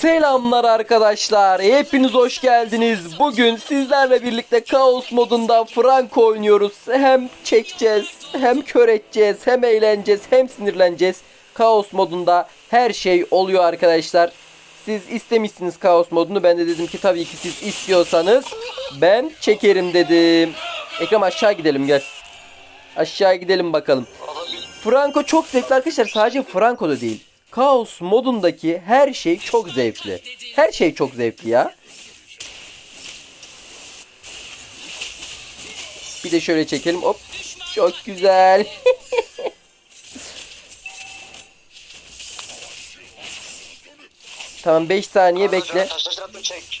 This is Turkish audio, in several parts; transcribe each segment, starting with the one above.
Selamlar arkadaşlar. Hepiniz hoş geldiniz. Bugün sizlerle birlikte Kaos modunda Franco oynuyoruz. Hem çekeceğiz, hem kör edeceğiz, hem eğleneceğiz, hem sinirleneceğiz. Kaos modunda her şey oluyor arkadaşlar. Siz istemişsiniz Kaos modunu. Ben de dedim ki tabii ki siz istiyorsanız ben çekerim dedim. Ekrem aşağı gidelim gel. Aşağı gidelim bakalım. Franco çok zevkli arkadaşlar. Sadece Franco da değil. Kaos modundaki her şey çok zevkli. Her şey çok zevkli ya. Bir de şöyle çekelim. Hop. Çok güzel. tamam 5 saniye bekle.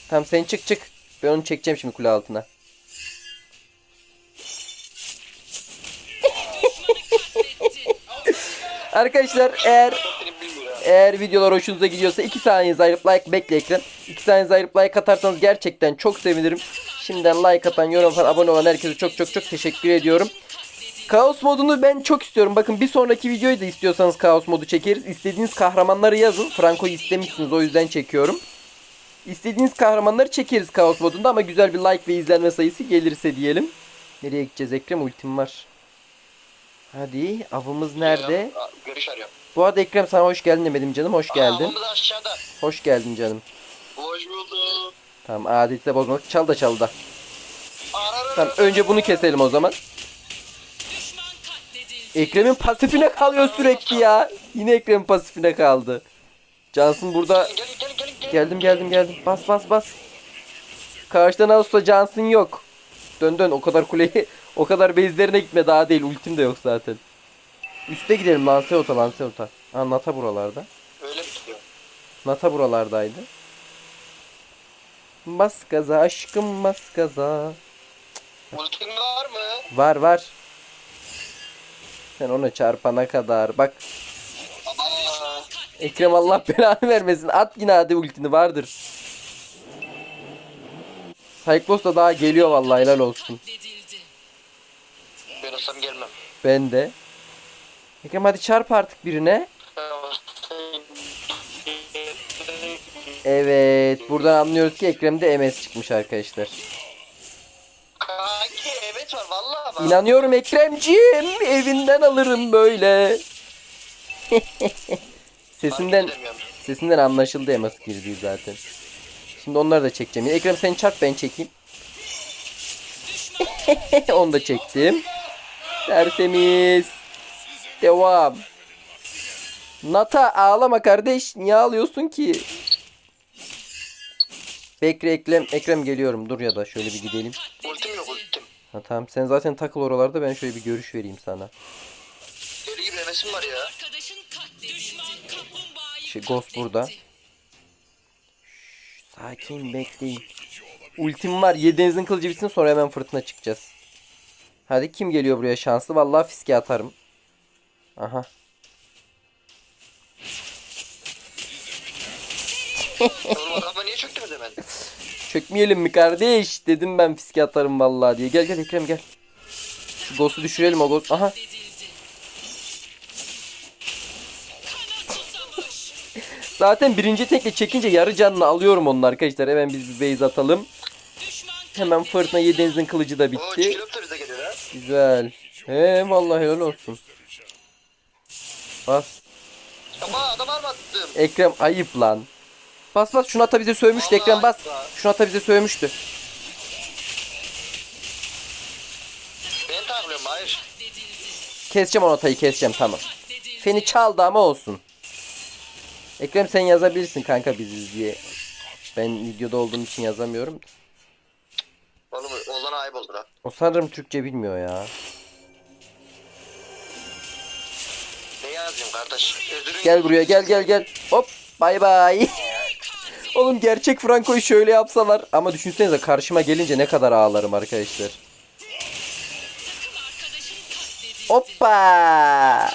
Tamam sen çık çık. Ben onu çekeceğim şimdi kule altına. Arkadaşlar eğer. Eğer videolar hoşunuza gidiyorsa 2 saniyenizi ayırıp like bekle ekran. 2 saniyenizi ayırıp like atarsanız gerçekten çok sevinirim. Şimdiden like atan, yorum atan, abone olan herkese çok çok çok teşekkür ediyorum. Kaos modunu ben çok istiyorum. Bakın bir sonraki videoyu da istiyorsanız kaos modu çekeriz. İstediğiniz kahramanları yazın. Franco'yu istemişsiniz o yüzden çekiyorum. İstediğiniz kahramanları çekeriz kaos modunda ama güzel bir like ve izlenme sayısı gelirse diyelim. Nereye gideceğiz Ekrem? Ultim var. Hadi avımız nerede? Aa, Görüş arıyorum. Bu arada Ekrem sana hoş geldin demedim canım. Hoş geldin. Aa, da aşağıda. Hoş geldin canım. Hoş bulduk. Tamam adeti de bozmak. Çal da çal da. Tamam önce bunu keselim o zaman. Ekrem'in pasifine kalıyor sürekli ya. Yine Ekrem'in pasifine kaldı. Johnson burada. Gelin gelin gelin gelin. Geldim geldim geldim. Bas bas bas. Karşıdan Ağustos Johnson yok. Dön dön o kadar kuleyi o kadar base'lerine gitme daha değil. Ultim de yok zaten. Üste gidelim Lancelot'a Lancelot'a. Aa Nata buralarda. Öyle mi gidiyor? Nata buralardaydı. Bas gaza aşkım bas gaza. Ultin var mı? Var var. Sen ona çarpana kadar. Bak Aa, Ekrem Allah belanı vermesin. At yine hadi ultini vardır. Cyclops da daha geliyor vallahi helal olsun. ben olsam gelmem. Ben de. Ekrem hadi çarp artık birine. Evet. Buradan anlıyoruz ki Ekrem'de MS çıkmış arkadaşlar. Kanki evet var vallahi bak. İnanıyorum Ekremciğim. Evinden alırım böyle. Sesinden sesinden anlaşıldı MS girdiği zaten. Şimdi onları da çekeceğim. Ekrem sen çarp ben çekeyim. Onu da çektim. Tertemiz. Devam. Nata ağlama kardeş. Niye ağlıyorsun ki? Bekle Ekrem, Ekrem geliyorum. Dur ya da şöyle bir gidelim. Ultim yok ultim. Ha, tamam sen zaten takıl oralarda ben şöyle bir görüş vereyim sana. Deli gibi hevesim var ya. Şey, Ghost burada. Şşş, sakin bekleyin. Ultim var. Yediğinizin kılıcı bitsin sonra hemen fırtına çıkacağız. Hadi kim geliyor buraya şanslı? Vallahi fiske atarım. Aha. Oğlum adama niye çöktünüz hemen? Çökmeyelim mi kardeş? Dedim ben fiske atarım vallahi diye. Gel gel Ekrem gel. Şu Ghost'u düşürelim o Ghost. Aha. Zaten birinci tekle çekince yarı canını alıyorum onun arkadaşlar. Hemen biz bir base atalım. Hemen fırtına yediğinizin kılıcı da Oo bitti. çikilop da bize geliyor ha. Güzel. He vallahi helal olsun. Bas. Ama adam armattım. Ekrem ayıp lan. Bas bas şunu ata bize sövmüştü Ekrem bas. Şunu ata bize sövmüştü. Ben takılıyorum hayır. Keseceğim onu atayı keseceğim tamam. Feni çaldı ama olsun. Ekrem sen yazabilirsin kanka biziz diye. Ben videoda olduğum için yazamıyorum. Oğlum oğlan ayıp oldu lan. O sanırım Türkçe bilmiyor ya. Gel buraya gel gel gel. Hop bay bay. Oğlum gerçek Franco'yu şöyle yapsalar. Ama düşünsenize karşıma gelince ne kadar ağlarım arkadaşlar. Hoppa.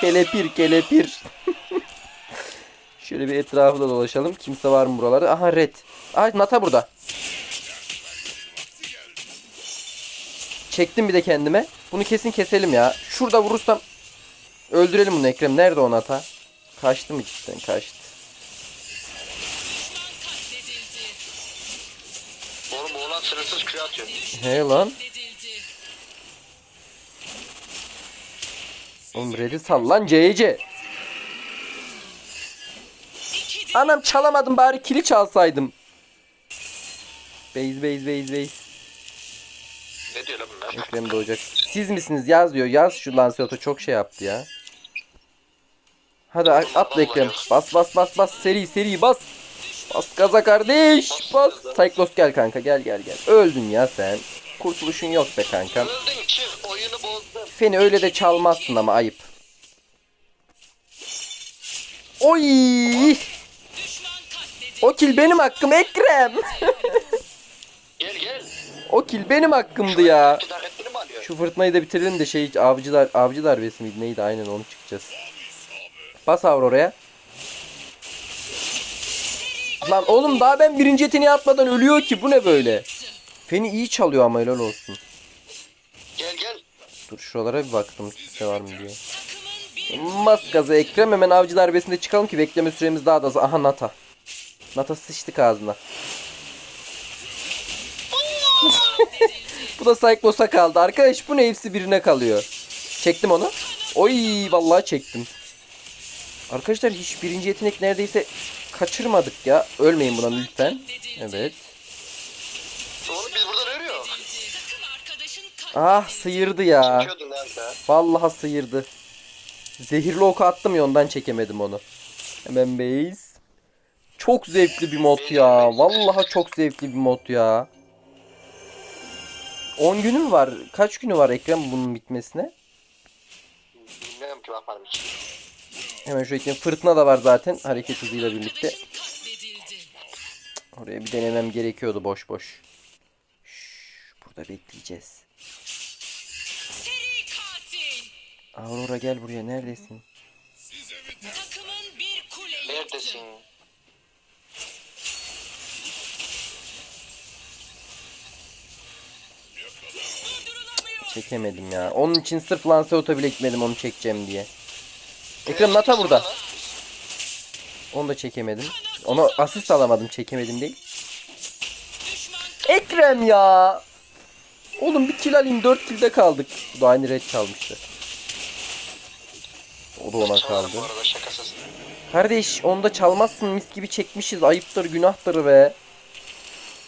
Kelepir kelepir. Şöyle bir etrafında dolaşalım. Kimse var mı buralarda? Aha red. Aa Nata burada. Çektim bir de kendime. Bunu kesin keselim ya. Şurada vurursam Öldürelim bunu Ekrem. Nerede o Nata? Kaçtı mı cidden? Kaçtı. Oğlum oğlan sınırsız küre atıyor. He lan. Oğlum Red'i sal lan CC. Anam çalamadım bari kili çalsaydım. Beyz beyz beyz beyz. Ne diyor lan bunlar? Ekrem doğacak. Siz misiniz yaz diyor. Yaz şu Lancelot'a çok şey yaptı ya. Hadi atla Ekrem. Bas bas bas bas seri seri bas. Bas gaza kardeş. Bas. Cyclos gel kanka gel gel gel. Öldün ya sen. Kurtuluşun yok be kankam. Öldün çık oyunu bozdun. Feni öyle de çalmazsın ama ayıp. Oy! O kill benim hakkım Ekrem. Gel gel. o kill benim hakkımdı ya. Şu fırtınayı da bitirelim de şey avcılar avcı darbesi miydi neydi aynen onu çıkacağız. Bas Aurora'ya. Lan oğlum daha ben birinci yeteneği atmadan ölüyor ki bu ne böyle? Feni iyi çalıyor ama helal olsun. Gel gel. Dur şuralara bir baktım kimse var mı diye. Takımın bir Mas gazı Ekrem hemen avcı darbesinde çıkalım ki bekleme süremiz daha da az. Aha Nata. Nata sıçtık ağzına. bu da Cyclos'a kaldı. Arkadaş bu ne hepsi birine kalıyor. Çektim onu. Oy vallahi çektim. Arkadaşlar hiç birinci yetenek neredeyse kaçırmadık ya. Ölmeyin buna lütfen. Evet. Oğlum biz buradan ölüyor. Ah sıyırdı ya. Vallahi sıyırdı. Zehirli oku attım ya ondan çekemedim onu. Hemen base. Çok zevkli bir mod ya. Vallahi çok zevkli bir mod ya. 10 günü mü var? Kaç günü var Ekrem bunun bitmesine? Bilmiyorum ki bakmadım hiç. Hemen şu ekleyeyim. Fırtına da var zaten hareket hızıyla birlikte. Oraya bir denemem gerekiyordu boş boş. Şşş, burada bekleyeceğiz. Seri katil. Aurora gel buraya neredesin? Neredesin? Çekemedim ya. Onun için sırf Lancelot'a bile gitmedim onu çekeceğim diye. Ekrem Nata burada. Onu da çekemedim. Onu asist alamadım çekemedim değil. Ekrem ya. Oğlum bir kill alayım 4 kill'de kaldık. Bu da aynı red çalmıştı. O da ona kaldı. Kardeş onu da çalmazsın mis gibi çekmişiz. Ayıptır günahtır be.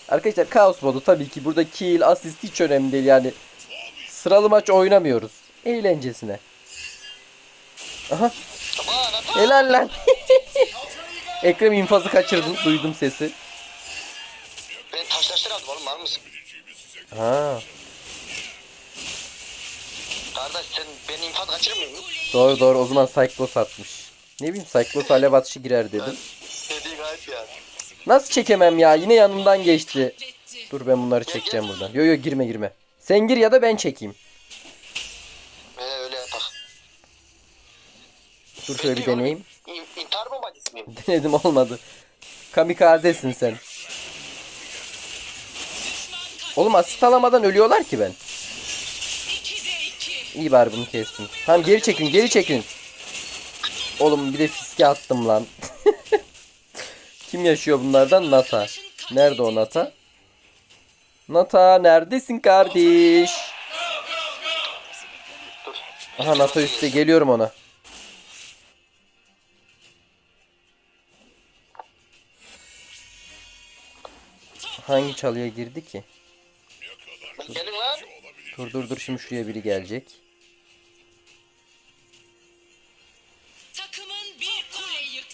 Arkadaşlar Chaos modu tabii ki burada kill, asist hiç önemli değil yani. Sıralı maç oynamıyoruz. Eğlencesine. Aha helal lan. Ekrem infazı kaçırdın. Duydum sesi. Ben taş taşlar aldım oğlum var mısın? Ha, Kardeş sen ben infaz kaçırır mıyım? doğru doğru o zaman Cyclos atmış. Ne bileyim Cyclos alev atışı girer dedim. Dediğin gayet ya. Nasıl çekemem ya? Yine yanımdan geçti. Dur ben bunları çekeceğim buradan. Yo yo girme girme. Sen gir ya da ben çekeyim. He öyle yapak. Dur şöyle bir deneyeyim. İn, intihar bacısı mıyım? Denedim olmadı. Kamikazesin sen. Oğlum asist alamadan ölüyorlar ki ben. İyi bari bunu kestim. Tamam geri çekin geri çekin. Oğlum bir de fiske attım lan. Kim yaşıyor bunlardan? Nata. Nerede o Nata? Nata neredesin kardeş? Aha Nata üstte geliyorum ona. Hangi çalıya girdi ki? Gelin lan. Dur dur dur şimdi şuraya biri gelecek.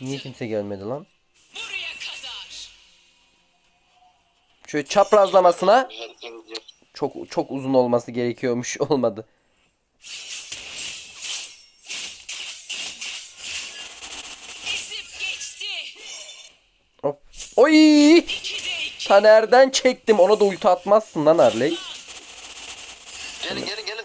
Niye kimse gelmedi lan? Şöyle çaprazlamasına çok çok uzun olması gerekiyormuş olmadı. Taner'den çektim. Ona da ulti atmazsın lan Harley. Gelin gelin gelin.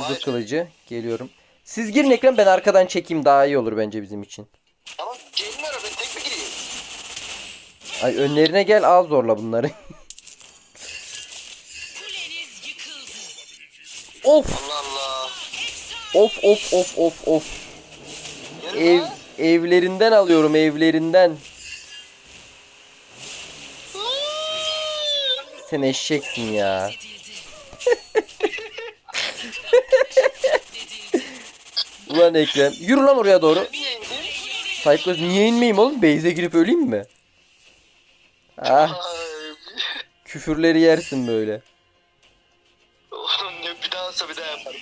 Hayır. kılıcı. Geliyorum. Siz girin ekran ben arkadan çekeyim daha iyi olur bence bizim için. Tamam gelin ara ben tek mi gireyim? Ay önlerine gel al zorla bunları. Of Allah Allah. of of of of of. Ev evlerinden alıyorum evlerinden. Sen eşeksin ya. Ulan Ekrem. Yürü lan oraya doğru. Cyclops niye inmeyeyim oğlum? Base'e girip öleyim mi? Ah küfürleri yersin böyle. Oğlum ne bir daha olsa bir daha yaparım.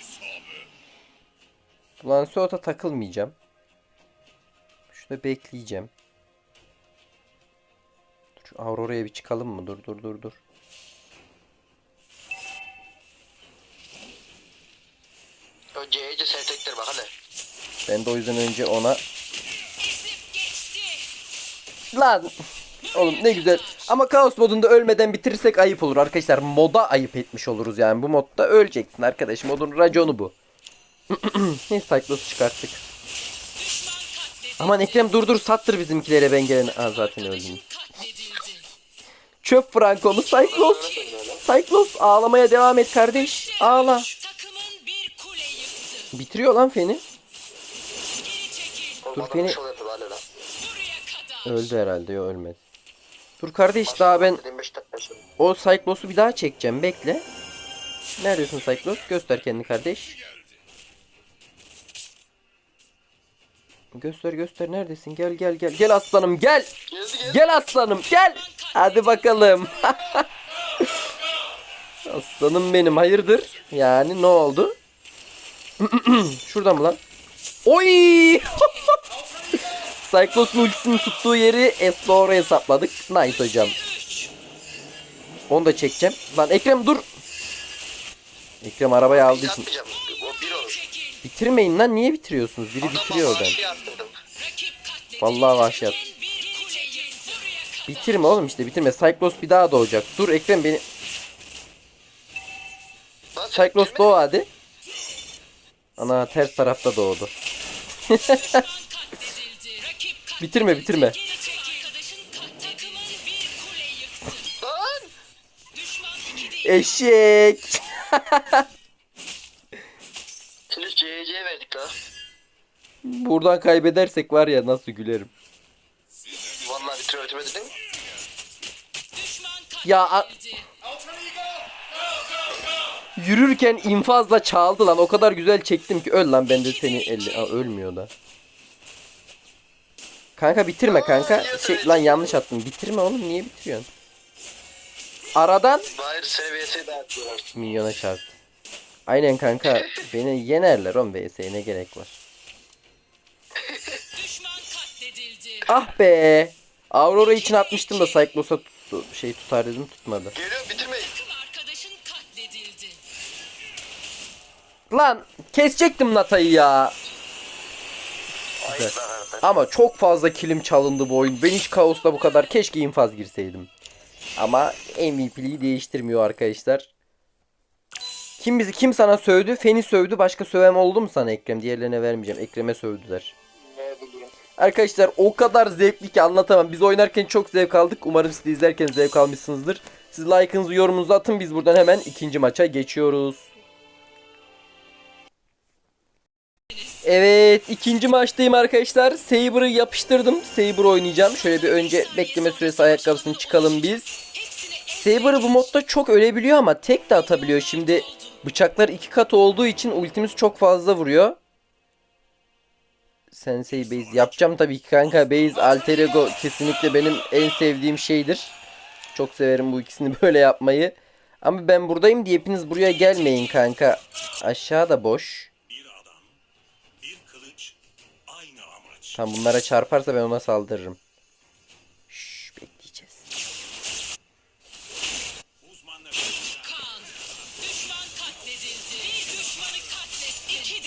Ulan Suat'a takılmayacağım. Şurada bekleyeceğim. Şu Aurora'ya bir çıkalım mı? Dur dur dur dur. O C'ye sen bak hele. Ben de o yüzden önce ona... Lan! Oğlum ne güzel. Ama Kaos modunda ölmeden bitirirsek ayıp olur arkadaşlar. Moda ayıp etmiş oluruz yani. Bu modda öleceksin arkadaş. Modun raconu bu. Neyse Cyclos'u çıkarttık. Aman Ekrem dur dur sattır bizimkilere ben gelene. Aa zaten öldüm. Çöp Franco'nu Cyclos. Cyclos ağlamaya devam et kardeş. Ağla. Bitiriyor lan Feni. Dur kadar. Öldü herhalde yok ölmedi. Dur kardeş daha ben 25 dakika sonra. o Cyclos'u bir daha çekeceğim bekle. Neredesin Cyclos? Göster kendini kardeş. Göster göster neredesin? Gel gel gel. Gel aslanım gel. Geldi geldi. Gel aslanım gel. Hadi bakalım. aslanım benim hayırdır? Yani ne oldu? Şurada mı lan? Oy! Cyclos'un ultisinin tuttuğu yeri oraya hesapladık. Nice hocam. Onu da çekeceğim. Lan Ekrem dur. Ekrem arabayı aldığı için. Bitirmeyin lan niye bitiriyorsunuz? Biri bitiriyor katledildi. Vallahi vahşi at. Bitirme oğlum işte bitirme. Cyclos bir daha doğacak. Dur Ekrem beni. Cyclos doğ hadi. Ana ters tarafta doğdu. Bitirme bitirme. Bir. Eşek. Şimdi CC verdik lan. Buradan kaybedersek var ya nasıl gülerim. Vallahi bitir öğretime dedim. Düşman Ya, a-. Yürürken infazla çaldı lan. O kadar güzel çektim ki öl lan ben de seni elli. Aa, ölmüyor da. Kanka bitirme kanka. Şey lan yanlış attım. Bitirme oğlum niye bitiriyorsun? Aradan Hayır seviyesi dağıtıyorlar. milyona çarptı. Aynen kanka. Beni yenerler oğlum VS'ye ne gerek var. Düşman katledildi. Ah be. Aurora için atmıştım da Cyclos'a tuttu. Şey tutar dedim tutmadı. Geliyor bitirmeyin. Lan kesecektim Nata'yı ya. Güzel. Ama çok fazla kilim çalındı bu oyun. Ben hiç kaosta bu kadar keşke infaz girseydim. Ama MVP'liği değiştirmiyor arkadaşlar. Kim bizi kim sana sövdü? Feni sövdü. Başka söven oldu mu sana Ekrem? Diğerlerine vermeyeceğim. Ekrem'e sövdüler. Arkadaşlar o kadar zevkli ki anlatamam. Biz oynarken çok zevk aldık. Umarım siz de izlerken zevk almışsınızdır. Siz like'ınızı yorumunuzu atın. Biz buradan hemen ikinci maça geçiyoruz. Evet ikinci maçtayım arkadaşlar. Saber'ı yapıştırdım. Saber oynayacağım. Şöyle bir önce bekleme süresi ayakkabısını çıkalım biz. Saber bu modda çok ölebiliyor ama tek de atabiliyor. Şimdi bıçaklar iki kat olduğu için ultimiz çok fazla vuruyor. Sensei base yapacağım tabii ki kanka. Base alter ego kesinlikle benim en sevdiğim şeydir. Çok severim bu ikisini böyle yapmayı. Ama ben buradayım diye hepiniz buraya gelmeyin kanka. Aşağıda boş. Tam bunlara çarparsa ben ona saldırırım. Şşş bekleyeceğiz.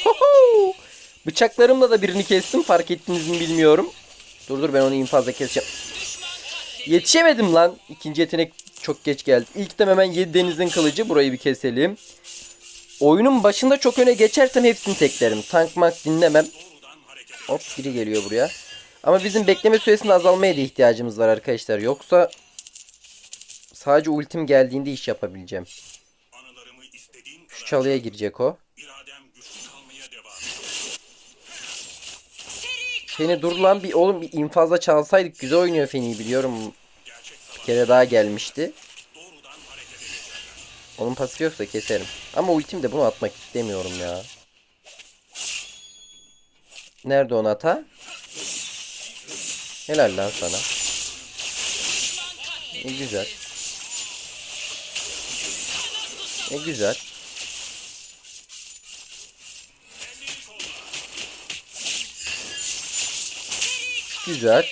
Huhu! Bıçaklarımla da birini kestim. Fark ettiniz mi bilmiyorum. Dur dur ben onu infazla keseceğim. Yetişemedim lan. İkinci yetenek çok geç geldi. İlkten hemen 7 denizin kılıcı. Burayı bir keselim. Oyunun başında çok öne geçersem hepsini teklerim. Tank mank dinlemem. Hop biri geliyor buraya. Ama bizim bekleme süresinin azalmaya da ihtiyacımız var arkadaşlar. Yoksa sadece ultim geldiğinde iş yapabileceğim. Şu çalıya girecek o. Feni dur lan bir oğlum bir infazla çalsaydık güzel oynuyor Feni'yi biliyorum. Bir kere daha gelmişti. Onun pasifi yoksa keserim. Ama ultim de bunu atmak istemiyorum ya. Nerede on ata? Helal lan sana. E güzel. E güzel. Güzel.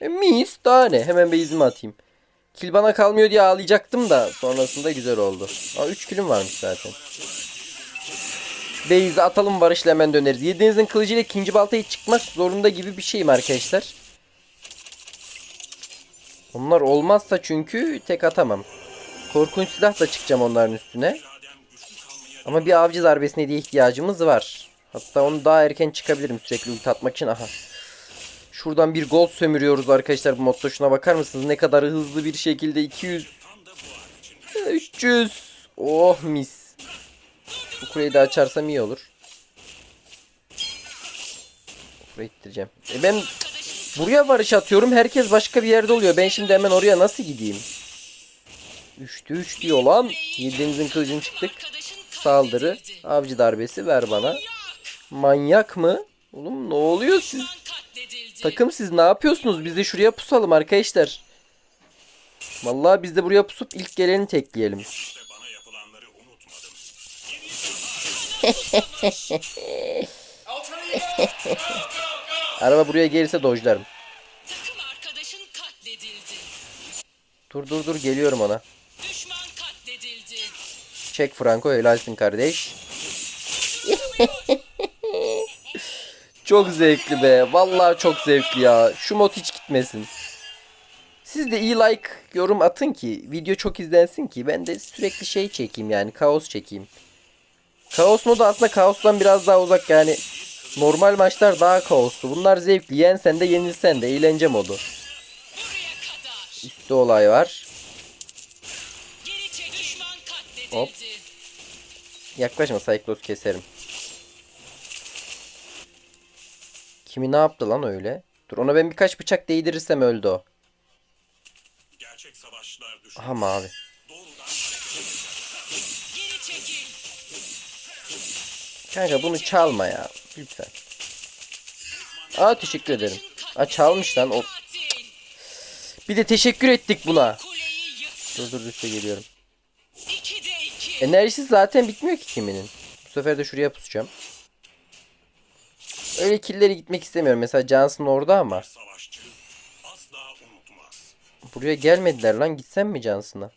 E, mis daha ne? Hemen bir izimi atayım. Kil bana kalmıyor diye ağlayacaktım da sonrasında güzel oldu. Aa 3 kilim varmış zaten. Beyzi atalım Barış'la hemen döneriz. Yediğinizin kılıcıyla ikinci baltayı çıkmak zorunda gibi bir şeyim arkadaşlar. Onlar olmazsa çünkü tek atamam. Korkunç silah da çıkacağım onların üstüne. Ama bir avcı darbesine diye ihtiyacımız var. Hatta onu daha erken çıkabilirim sürekli ulti atmak için. Aha. Şuradan bir gol sömürüyoruz arkadaşlar bu modda. Şuna bakar mısınız? Ne kadar hızlı bir şekilde 200 300 Oh mis. Bu kuleyi de açarsam iyi olur. Buraya ittireceğim. E ben buraya varış atıyorum. Herkes başka bir yerde oluyor. Ben şimdi hemen oraya nasıl gideyim? 3'te 3 diyor lan. Yediğimizin kılıcını çıktık. Saldırı. Avcı darbesi ver bana. Manyak mı? Oğlum ne oluyor siz? Takım siz ne yapıyorsunuz? Biz de şuraya pusalım arkadaşlar. Vallahi biz de buraya pusup ilk geleni tekleyelim. İşte bana yapılanları unutmadım. Araba buraya gelirse dojlarım. Dur dur dur geliyorum ona. Çek Franco helalsin kardeş. çok zevkli be. Vallahi çok zevkli ya. Şu mod hiç gitmesin. Siz de iyi like yorum atın ki video çok izlensin ki ben de sürekli şey çekeyim yani kaos çekeyim. Kaos modu aslında kaostan biraz daha uzak yani normal maçlar daha kaoslu. Bunlar zevkli. Yensen de yenilsen de eğlence modu. Üstte olay var. Hop. Yaklaşma Cyclos keserim. Kimi ne yaptı lan öyle? Dur ona ben birkaç bıçak değdirirsem öldü o. Gerçek savaşlar. Aha mavi. Kanka bunu çalma ya. Lütfen. Aa teşekkür ederim. Aa çalmış lan o. Bir de teşekkür ettik buna. Dur dur üstte geliyorum. Enerjisi zaten bitmiyor ki kiminin. Bu sefer de şuraya pusacağım. Öyle killeri gitmek istemiyorum. Mesela Johnson orada ama. Buraya gelmediler lan. Gitsem mi Johnson'a?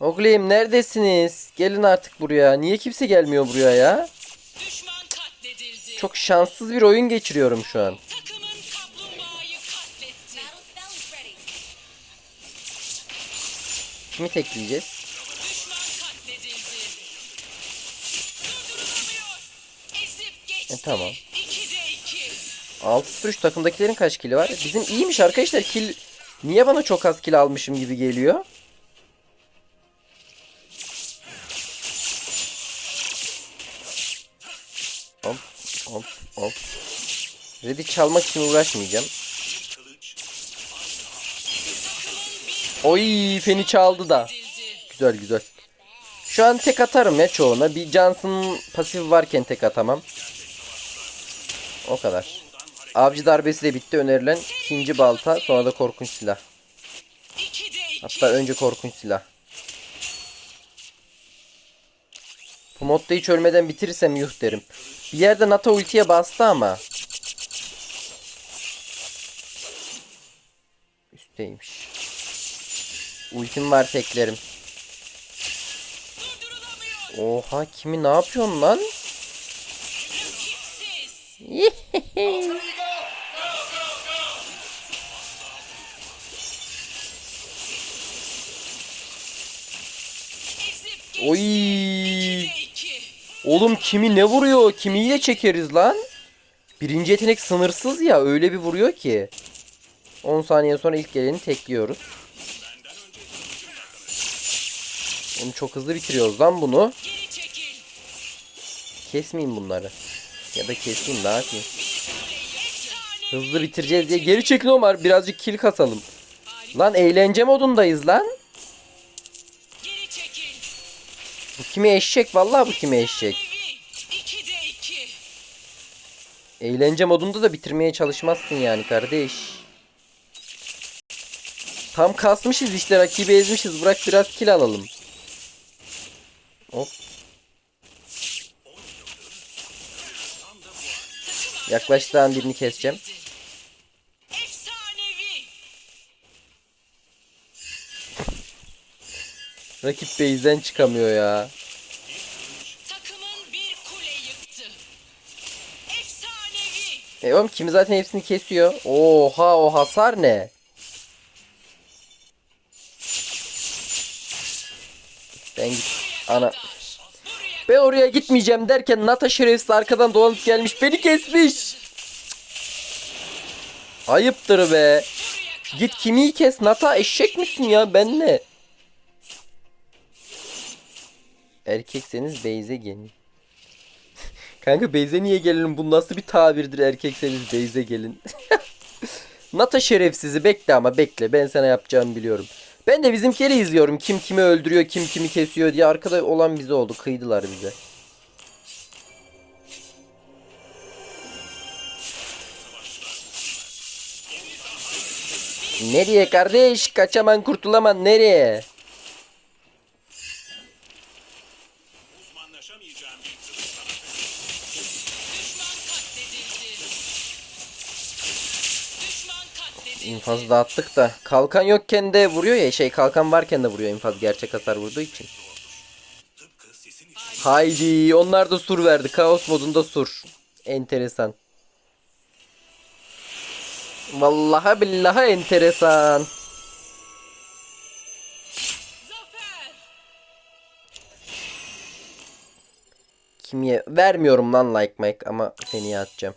Oglim neredesiniz? Gelin artık buraya. Niye kimse gelmiyor buraya ya? Çok şanssız bir oyun geçiriyorum şu an. Kimi tekleyeceğiz? E, tamam. İki de iki. 6-0-3 takımdakilerin kaç kili var? Bizim iyiymiş arkadaşlar. Kill... Niye bana çok az kill almışım gibi geliyor? Red'i çalmak için uğraşmayacağım. Oy feni çaldı da. Güzel güzel. Şu an tek atarım ya çoğuna. Bir Johnson pasif varken tek atamam. O kadar. Avcı darbesi de bitti. Önerilen ikinci balta. Sonra da korkunç silah. Hatta önce korkunç silah. Bu modda hiç ölmeden bitirirsem yuh derim. Bir yerde Nata ultiye bastı ama. Üstteymiş. Ultim var teklerim. Oha kimi ne yapıyorsun lan? Oy. Oğlum kimi ne vuruyor? Kimiyle çekeriz lan? Birinci yetenek sınırsız ya öyle bir vuruyor ki. 10 saniye sonra ilk geleni tekliyoruz. Onu çok hızlı bitiriyoruz lan bunu. Çekil. Kesmeyeyim bunları. Ya da keseyim yapayım. Efsane. Hızlı bitireceğiz diye geri çekin Omar birazcık kill kasalım. Lan eğlence modundayız lan. Çekil. Bu kimi eşek vallahi bu kimi eşek. Efsanevi. 2'de 2. Eğlence modunda da bitirmeye çalışmazsın yani kardeş. Tam kasmışız işte rakibi ezmişiz. Bırak biraz kill alalım. Hop. Yaklaştığı birini keseceğim. Rakip base'den çıkamıyor ya. E oğlum kimi zaten hepsini kesiyor. Oha o hasar ne? Ana. Ben oraya gitmeyeceğim derken Nata şerefsiz arkadan dolanıp gelmiş beni kesmiş. Ayıptır be. Git kimi kes Nata eşek misin ya ben ne? Erkekseniz Beyze gelin. Kanka Beyze niye gelelim? Bu nasıl bir tabirdir erkekseniz Beyze gelin. Nata şerefsizi bekle ama bekle. Ben sana yapacağımı biliyorum. Ben de bizimkileri izliyorum. Kim kimi öldürüyor, kim kimi kesiyor diye. Arkada olan bize oldu. Kıydılar bize. Nereye kardeş? Kaçaman kurtulaman nereye? İnfazı dağıttık da. Kalkan yokken de vuruyor ya. Şey kalkan varken de vuruyor infaz. Gerçek hasar vurduğu için. Haydi onlar da sur verdi. Kaos modunda sur. Enteresan. Vallahi billahi enteresan. Kimiye vermiyorum lan like Mike ama seni atacağım.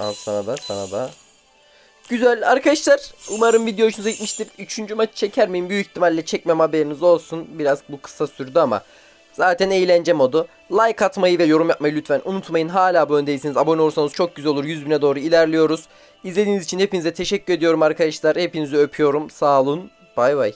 Al sana da sana da. Güzel arkadaşlar. Umarım video hoşunuza gitmiştir. Üçüncü maçı çeker miyim? Büyük ihtimalle çekmem haberiniz olsun. Biraz bu kısa sürdü ama. Zaten eğlence modu. Like atmayı ve yorum yapmayı lütfen unutmayın. Hala abone değilseniz abone olursanız çok güzel olur. 100 bine doğru ilerliyoruz. İzlediğiniz için hepinize teşekkür ediyorum arkadaşlar. Hepinizi öpüyorum. Sağ olun. Bay bay.